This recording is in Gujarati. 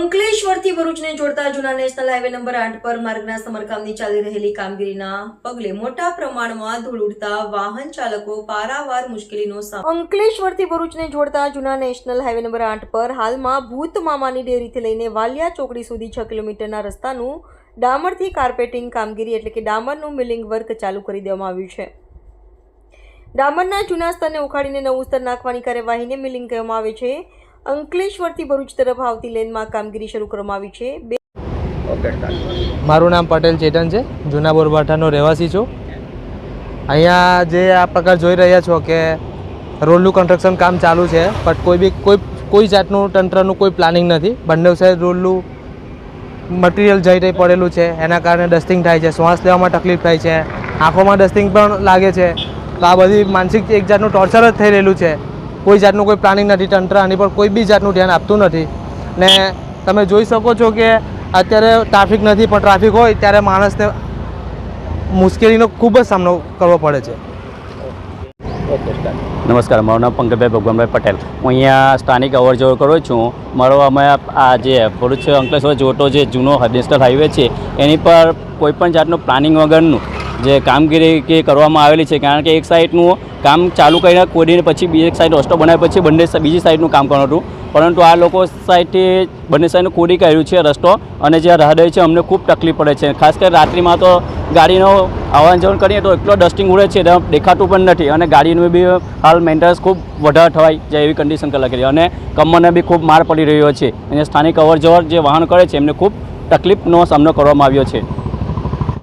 અંકલેશ્વરથી ભરૂચને જોડતા જૂના નેશનલ હાઈવે નંબર આઠ પર માર્ગના સમારકામની ચાલી રહેલી કામગીરીના પગલે મોટા પ્રમાણમાં ધૂળ ઉડતા વાહન ચાલકો પારાવાર મુશ્કેલીનો સામનો અંકલેશ્વરથી ભરૂચને જોડતા જૂના નેશનલ હાઈવે નંબર આઠ પર હાલમાં ભૂત મામાની ડેરીથી લઈને વાલિયા ચોકડી સુધી છ કિલોમીટરના રસ્તાનું ડામરથી કાર્પેટિંગ કામગીરી એટલે કે ડામરનું મિલિંગ વર્ક ચાલુ કરી દેવામાં આવ્યું છે. ડામરના જૂના સ્તરને ઉખાડીને નવું સ્તર નાખવાની કાર્યવાહીને મિલિંગ કહેવામાં આવે છે. અંકલેશ્વરથી ભરૂચ તરફ આવતી લેનમાં કામગીરી શરૂ કરવામાં આવી છે. બે મારું નામ પટેલ ચેતન છે. જૂના બોરબાઠાનો રહેવાસી છું. અહીંયા જે આ પ્રકાર જોઈ રહ્યા છો કે રોડનું કન્સ્ટ્રક્શન કામ ચાલુ છે બટ કોઈ બી, કોઈ કોઈ જાતનું તંત્રનું કોઈ પ્લાનિંગ નથી. બંને સાઈડ રોડનું મટીરિયલ જઈ રહી પડેલું છે. એના કારણે ડસ્ટિંગ થાય છે, શ્વાસ લેવામાં તકલીફ થાય છે. આંખોમાં ડસ્ટિંગ પણ લાગે છે. તો આ બધી માનસિક એક જાતનું ટોર્ચર જ થઈ રહેલું છે. કોઈ જાતનું કોઈ પ્લાનિંગ નથી, તંત્ર આની પર કોઈ બી જાતનું ધ્યાન આપતું નથી. ને તમે જોઈ શકો છો કે અત્યારે ટ્રાફિક નથી, પણ ટ્રાફિક હોય ત્યારે માણસને મુશ્કેલીનો ખૂબ જ સામનો કરવો પડે છે. નમસ્કાર, મારું નામ પંકજભાઈ ભગવાનભાઈ પટેલ. હું અહીંયા સ્થાનિક અવર જવર કરું છું. મારો અમે આ જે ભરૂચ અંકલેશ્વર જોટો જે જૂનો નેશનલ હાઈવે છે, એની પર કોઈપણ જાતનું પ્લાનિંગ વગરનું જે કામગીરી કે કરવામાં આવેલી છે, કારણ કે એક સાઈડનું કામ ચાલુ કરીને કોડીને પછી બીજી સાઈડ રસ્તો બનાવ્યા પછી બંને બીજી સાઈડનું કામ કરવાનું હતું. પરંતુ આ લોકો સાઈડથી બંને સાઈડનું કોડી કર્યું છે રસ્તો અને જે રાહદારી છે અમને ખૂબ તકલીફ પડે છે. ખાસ કરી રાત્રિમાં તો ગાડીનો આવન જવન કરીએ તો એટલો ડસ્ટિંગ ઉડે છે દેખાતું પણ નથી અને ગાડીનું બી હાલ મેન્ટેનન્સ ખૂબ વધારે થવાય જાય એવી કન્ડિશન કલા કરી અને કમરને બી ખૂબ માર પડી રહ્યો છે. અને સ્થાનિક અવર જવર જે વાહન કરે છે એમને ખૂબ તકલીફનો સામનો કરવામાં આવ્યો છે.